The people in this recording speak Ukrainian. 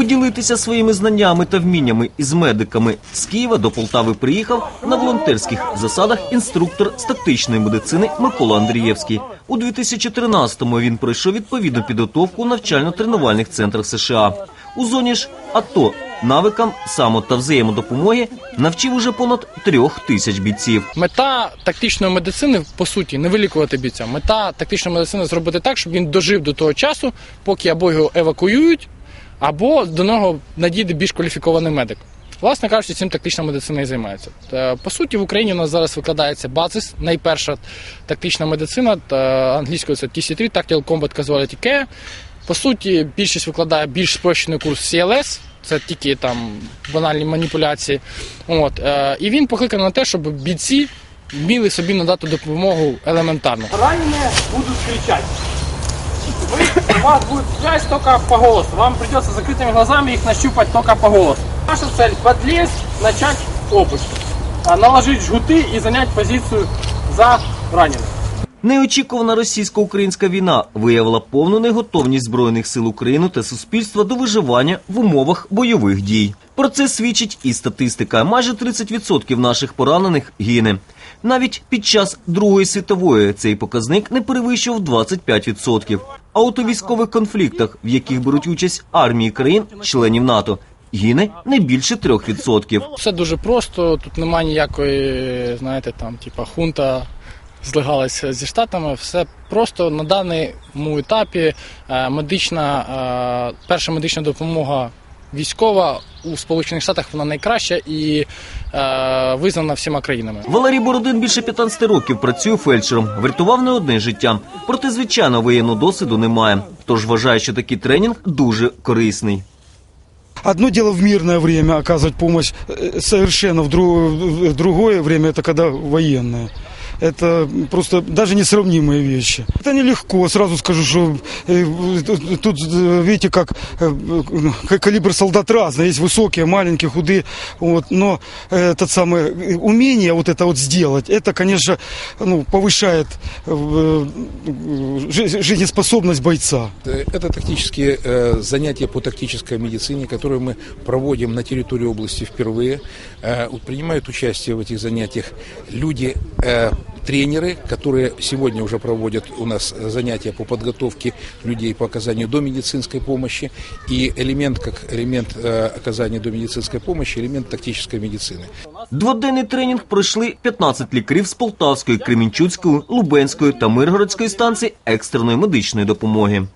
Поділитися своїми знаннями та вміннями із медиками з Києва до Полтави приїхав на волонтерських засадах інструктор з тактичної медицини Микола Андрієвський. У 2013-му він пройшов відповідну підготовку у навчально-тренувальних центрах США. У зоні ж АТО навикам само та взаємодопомоги навчив уже понад трьох тисяч бійців. Мета тактичної медицини, по суті, не вилікувати бійця. Мета тактичної медицини зробити так, щоб він дожив до того часу, поки або його евакуюють, або до нього надійде більш кваліфікований медик. Власне кажучи, цим тактична медицина і займається. По суті, в Україні у нас зараз викладається базис, найперша тактична медицина, англійською це TC3, Tactical Combat Casualty Care. По суті, більшість викладає більш спрощений курс CLS, це тільки там банальні маніпуляції. От, е, і він покликаний на те, щоб бійці вміли собі надати допомогу елементарно. Раненые будут кричать. Вы, вас будет связь только по голосу. Вам придется закрытыми глазами их нащупать только по голосу. Наша цель подлезть, начать обыск. А, Наложить жгуты и занять позицию за раненым. Неочікувана російсько-українська війна виявила повну неготовність збройних сил України та суспільства до виживання в умовах бойових дій. Про це свідчить і статистика. Майже 30% наших поранених гине. Навіть під час Другої світової цей показник не перевищував 25%. А от у військових конфліктах, в яких беруть участь армії країн-членів НАТО, гине не більше 3%. Все дуже просто, тут немає ніякої, знаєте, там, типа хунта злигалася зі штатами. Все просто на даному етапі е, медична, е, перша медична допомога військова у Сполучених Штатах вона найкраща і е, визнана всіма країнами. Валерій Бородин більше 15 років працює фельдшером, врятував не одне життя. Проте, звичайно, воєнного досвіду немає. Тож вважає, що такий тренінг дуже корисний. Одно дело в мирное время оказывать помощь, э, совершенно в, дру- в другое время это когда военное. Это просто даже несравнимые вещи. Это нелегко, сразу скажу, что э, тут, тут, э, видите, как э, э, калибр солдат разный, есть высокие, маленькие, худые, вот, но э, этот самый э, умение вот это вот сделать, это, конечно, ну, повышает э, э, жи- жизнеспособность бойца. Это тактические э, занятия по тактической медицине, которые мы проводим на территории области впервые. Э, принимают участие в этих занятиях люди, э, тренеры, которые сегодня уже проводят у нас занятия по подготовке людей по оказанию домедицинской помощи. И элемент, как элемент э, оказания домедицинской помощи, элемент тактической медицины. Дводенний тренінг пройшли 15 лікарів з Полтавської, Кремінчуцької, Лубенської та Миргородської станції екстреної медичної допомоги.